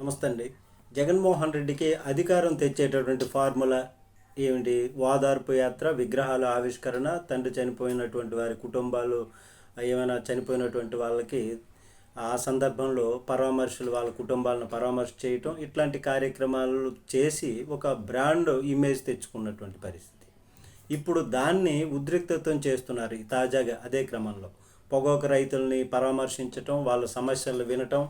నమస్తే అండి జగన్మోహన్ రెడ్డికి అధికారం తెచ్చేటటువంటి ఫార్ములా ఏమిటి? వాదార్పు యాత్ర విగ్రహాల ఆవిష్కరణ తండ్రి చనిపోయినటువంటి వారి కుటుంబాలు ఏమైనా చనిపోయినటువంటి వాళ్ళకి ఆ సందర్భంలో పరామర్శలు వాళ్ళ కుటుంబాలను పరామర్శ చేయటం ఇట్లాంటి కార్యక్రమాలు చేసి ఒక బ్రాండ్ ఇమేజ్ తెచ్చుకున్నటువంటి పరిస్థితి. ఇప్పుడు దాన్ని ఉద్రిక్తతం చేస్తున్నారు ఈ తాజాగా అదే క్రమంలో. పొగాకు రైతుల్ని పరామర్శించటం వాళ్ళ సమస్యలు వినటం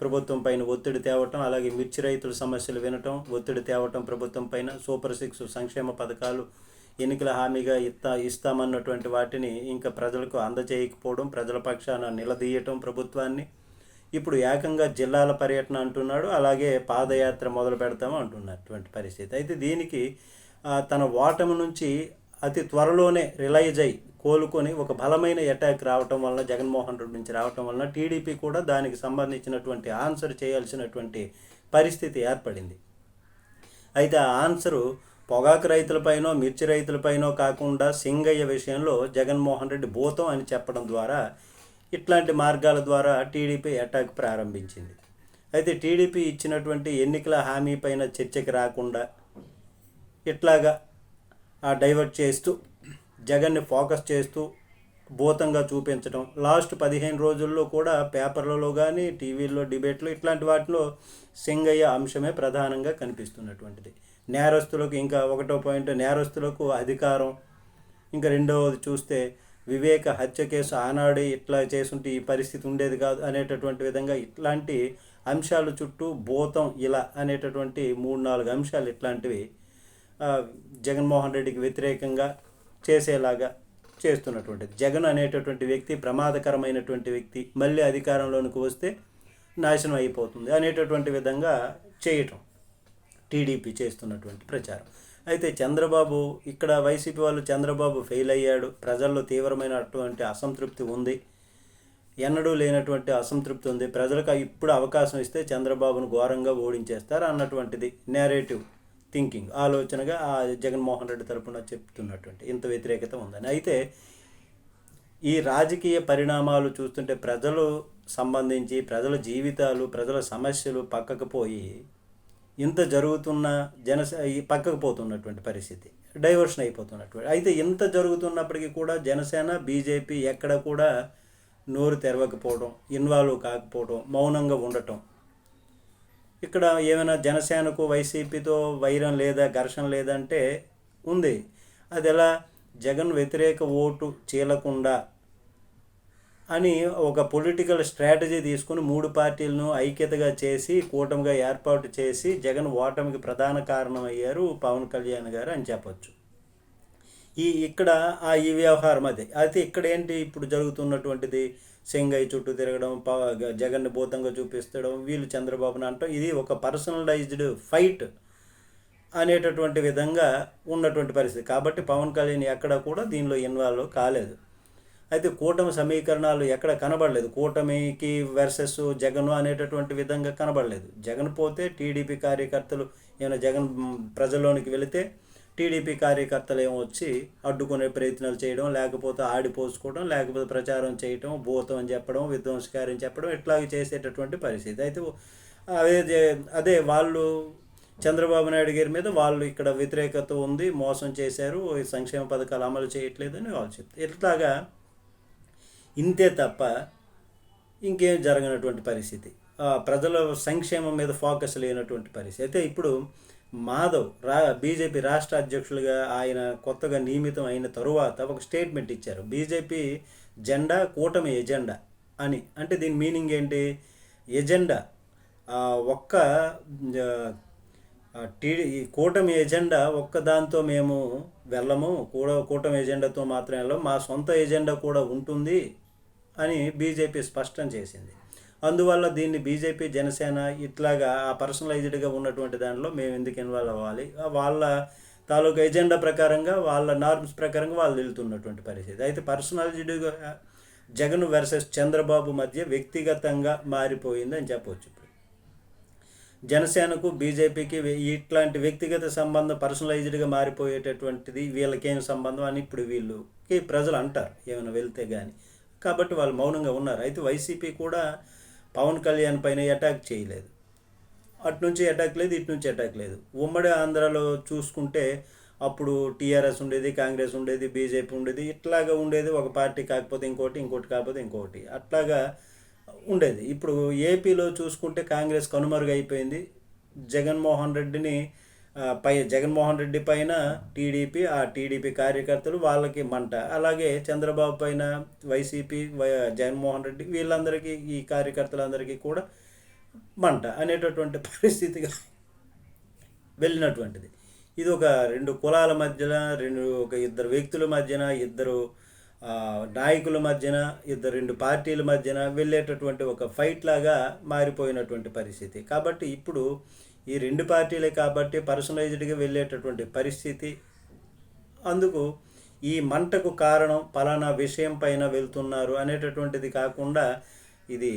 ప్రభుత్వం పైన ఒత్తిడి తేవటం అలాగే మిర్చి రైతుల సమస్యలు వినటం ఒత్తిడి తేవటం ప్రభుత్వం పైన సూపర్ సిక్స్ సంక్షేమ పథకాలు ఎన్నికల హామీగా ఇస్తా ఇస్తామన్నటువంటి వాటిని ఇంకా ప్రజలకు అందజేయకపోవడం ప్రజల పక్షాన నిలదీయటం ప్రభుత్వాన్ని. ఇప్పుడు ఏకంగా జిల్లాల పర్యటన అంటున్నాడు అలాగే పాదయాత్ర మొదలు పెడతాము అంటున్నటువంటి పరిస్థితి. అయితే దీనికి తన ఓటమి నుంచి అతి త్వరలోనే రిలైజ్ అయి కోలుకొని ఒక బలమైన అటాక్ రావటం వలన జగన్మోహన్ రెడ్డి నుంచి రావటం వలన టీడీపీ కూడా దానికి సంబంధించినటువంటి ఆన్సర్ చేయాల్సినటువంటి పరిస్థితి ఏర్పడింది. అయితే ఆ ఆన్సరు పొగాకు రైతులపైనో మిర్చి రైతులపైనో కాకుండా సింగయ్య విషయంలో జగన్మోహన్ రెడ్డి భూతం అని చెప్పడం ద్వారా ఇట్లాంటి మార్గాల ద్వారా టీడీపీ అటాక్ ప్రారంభించింది. అయితే టీడీపీ ఇచ్చినటువంటి ఎన్నికల హామీ పైన చర్చకి రాకుండా ఇట్లాగా డైవర్ట్ చేస్తూ జగన్ని ఫోకస్ చేస్తూ భూతంగా చూపించడం. లాస్ట్ పదిహేను రోజుల్లో కూడా పేపర్లలో కానీ టీవీల్లో డిబేట్లు ఇట్లాంటి వాటిలో సింగయ్య అంశమే ప్రధానంగా కనిపిస్తున్నటువంటిది. నేరస్తులకు ఇంకా ఒకటో పాయింట్ నేరస్తులకు అధికారం. ఇంకా రెండవది చూస్తే వివేక హత్య కేసు ఆనాడే ఇట్లా చేసుంటే ఈ పరిస్థితి ఉండేది కాదు అనేటటువంటి విధంగా ఇట్లాంటి అంశాల చుట్టూ భూతం ఇలా అనేటటువంటి మూడు నాలుగు అంశాలు ఇట్లాంటివి జగన్మోహన్ రెడ్డికి వ్యతిరేకంగా చేసేలాగా చేస్తున్నటువంటిది. జగన్ అనేటటువంటి వ్యక్తి ప్రమాదకరమైనటువంటి వ్యక్తి మళ్ళీ అధికారంలోనికి వస్తే నాశనం అయిపోతుంది అనేటటువంటి విధంగా చేయటం టీడీపీ చేస్తున్నటువంటి ప్రచారం. అయితే చంద్రబాబు ఇక్కడ వైసీపీ వాళ్ళు చంద్రబాబు ఫెయిల్ అయ్యాడు ప్రజల్లో తీవ్రమైనటువంటి అసంతృప్తి ఉంది ఎన్నడూ లేనటువంటి అసంతృప్తి ఉంది ప్రజలకు ఇప్పుడు అవకాశం ఇస్తే చంద్రబాబును ఘోరంగా ఓడించేస్తారు అన్నటువంటిది నేరేటివ్ థింకింగ్ ఆలోచనగా ఆ జగన్మోహన్ రెడ్డి తరపున చెప్తున్నటువంటి ఇంత వ్యతిరేకత ఉందని. అయితే ఈ రాజకీయ పరిణామాలు చూస్తుంటే ప్రజలు సంబంధించి ప్రజల జీవితాలు ప్రజల సమస్యలు పక్కకు పోయి ఇంత జరుగుతున్న జన ఈ పక్కకు పోతున్నటువంటి పరిస్థితి డైవర్షన్ అయిపోతున్నటువంటి. అయితే ఇంత జరుగుతున్నప్పటికీ కూడా జనసేన బీజేపీ ఎక్కడ కూడా నోరు తెరవకపోవడం ఇన్వాల్వ్ కాకపోవడం మౌనంగా ఉండటం ఇక్కడ ఏమైనా జనసేనకు వైసీపీతో వైరం లేదా ఘర్షణ లేదంటే ఉంది. అది ఎలా? జగన్ వ్యతిరేక ఓటు చీలకుండా అని ఒక పొలిటికల్ స్ట్రాటజీ తీసుకుని మూడు పార్టీలను ఐక్యతగా చేసి కూటమిగా ఏర్పాటు చేసి జగన్ ఓటమికి ప్రధాన కారణం అయ్యారు పవన్ కళ్యాణ్ గారు అని చెప్పొచ్చు. ఈ ఇక్కడ ఆ ఈ వ్యవహారం అది. అయితే ఇక్కడ ఏంటి ఇప్పుడు జరుగుతున్నటువంటిది? సింగయ్య చుట్టూ తిరగడం పవ జగన్ని భూతంగా చూపిస్తడం వీళ్ళు చంద్రబాబుని అంటాం ఇది ఒక పర్సనలైజ్డ్ ఫైట్ అనేటటువంటి విధంగా ఉన్నటువంటి పరిస్థితి. కాబట్టి పవన్ కళ్యాణ్ ఎక్కడ కూడా దీనిలో ఇన్వాల్వ్ కాలేదు. అయితే కూటమి సమీకరణాలు ఎక్కడ కనబడలేదు. కూటమికి వర్సెస్ జగన్ అనేటటువంటి విధంగా కనబడలేదు. జగన్ పోతే టీడీపీ కార్యకర్తలు ఏమైనా జగన్ ప్రజల్లోనికి వెళితే టీడీపీ కార్యకర్తలు ఏమో వచ్చి అడ్డుకునే ప్రయత్నాలు చేయడం లేకపోతే ఆడిపోసుకోవడం లేకపోతే ప్రచారం చేయడం భూతం అని చెప్పడం విధ్వంసకార్యం చెప్పడం ఇట్లాగే చేసేటటువంటి పరిస్థితి. అయితే అదే అదే వాళ్ళు చంద్రబాబు నాయుడు గారి మీద వాళ్ళు ఇక్కడ వ్యతిరేకత ఉంది మోసం చేశారు ఈ సంక్షేమ పథకాలు అమలు చేయట్లేదని వాళ్ళు చెప్తారు ఇట్లాగా ఇంతే తప్ప ఇంకేం జరగనటువంటి పరిస్థితి. ప్రజల సంక్షేమం మీద ఫోకస్ లేనటువంటి పరిస్థితి. అయితే ఇప్పుడు మాధవ్ రా బీజేపీ రాష్ట్ర అధ్యక్షులుగా ఆయన కొత్తగా నియమితం అయిన తరువాత ఒక స్టేట్మెంట్ ఇచ్చారు. బీజేపీ జెండా కూటమి ఎజెండా అని. అంటే దీని మీనింగ్ ఏంటి? ఎజెండా ఒక్క టీడీ ఈ కూటమి ఎజెండా ఒక్క దాంతో మేము వెళ్ళము. కూడా కూటమి ఎజెండాతో మాత్రమే వెళ్ళము. మా సొంత ఎజెండా కూడా ఉంటుంది అని బీజేపీ స్పష్టం చేసింది. అందువల్ల దీన్ని బీజేపీ జనసేన ఇట్లాగా ఆ పర్సనలైజ్డ్గా ఉన్నటువంటి దానిలో మేము ఎందుకు ఇన్వాల్వ్ అవ్వాలి? వాళ్ళ తాలూకా ఎజెండా ప్రకారంగా వాళ్ళ నార్మ్స్ ప్రకారంగా వాళ్ళు వెళ్తున్నటువంటి పరిస్థితి. అయితే పర్సనలైజ్డ్గా జగన్ వర్సెస్ చంద్రబాబు మధ్య వ్యక్తిగతంగా మారిపోయింది అని చెప్పవచ్చు ఇప్పుడు. జనసేనకు బీజేపీకి ఇట్లాంటి వ్యక్తిగత సంబంధం పర్సనలైజ్డ్గా మారిపోయేటటువంటిది వీళ్ళకేం సంబంధం అని ఇప్పుడు వీళ్ళుకి ప్రజలు అంటారు. ఏమైనా వెళ్తే కానీ కాబట్టి వాళ్ళు మౌనంగా ఉన్నారు. అయితే వైసీపీ కూడా పవన్ కళ్యాణ్ పైన అటాక్ చేయలేదు. అటు నుంచి అటాక్ లేదు ఇటు నుంచి అటాక్ లేదు. ఉమ్మడి ఆంధ్రాలో చూసుకుంటే అప్పుడు టీఆర్ఎస్ ఉండేది కాంగ్రెస్ ఉండేది బీజేపీ ఉండేది ఇట్లాగా ఉండేది ఒక పార్టీ కాకపోతే ఇంకోటి ఇంకోటి కాకపోతే ఇంకోటి. అట్లాగా ఉండేది. ఇప్పుడు ఏపీలో చూసుకుంటే కాంగ్రెస్ కనుమరుగైపోయింది. జగన్మోహన్ రెడ్డిని పై జగన్మోహన్ రెడ్డి పైన టీడీపీ ఆ టీడీపీ కార్యకర్తలు వాళ్ళకి మంట. అలాగే చంద్రబాబు పైన వైసీపీ వై జగన్మోహన్ రెడ్డి వీళ్ళందరికీ ఈ కార్యకర్తలందరికీ కూడా మంట అనేటటువంటి పరిస్థితిగా వెళ్ళినటువంటిది. ఇది ఒక రెండు కులాల మధ్యన రెండు ఒక ఇద్దరు వ్యక్తుల మధ్యన ఇద్దరు నాయకుల మధ్యన ఇద్దరు రెండు పార్టీల మధ్యన వెళ్ళేటటువంటి ఒక ఫైట్ లాగా మారిపోయినటువంటి పరిస్థితి. కాబట్టి ఇప్పుడు ఈ రెండు పార్టీలే కాబట్టి పర్సనలైజ్డ్గా వెళ్ళేటటువంటి పరిస్థితి. అందుకు ఈ మంటకు కారణం పలానా విషయం పైన వెళ్తున్నారు అనేటటువంటిది కాకుండా ఇది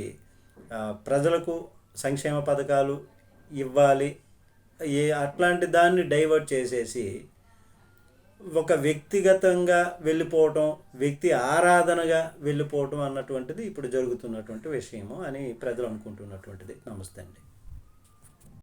ప్రజలకు సంక్షేమ పథకాలు ఇవ్వాలి. ఏ అట్లాంటి దాన్ని డైవర్ట్ చేసేసి ఒక వ్యక్తిగతంగా వెళ్ళిపోవటం వ్యక్తి ఆరాధనగా వెళ్ళిపోవటం అన్నటువంటిది ఇప్పుడు జరుగుతున్నటువంటి విషయము అని ప్రజలు అనుకుంటున్నటువంటిది. నమస్తే అండి.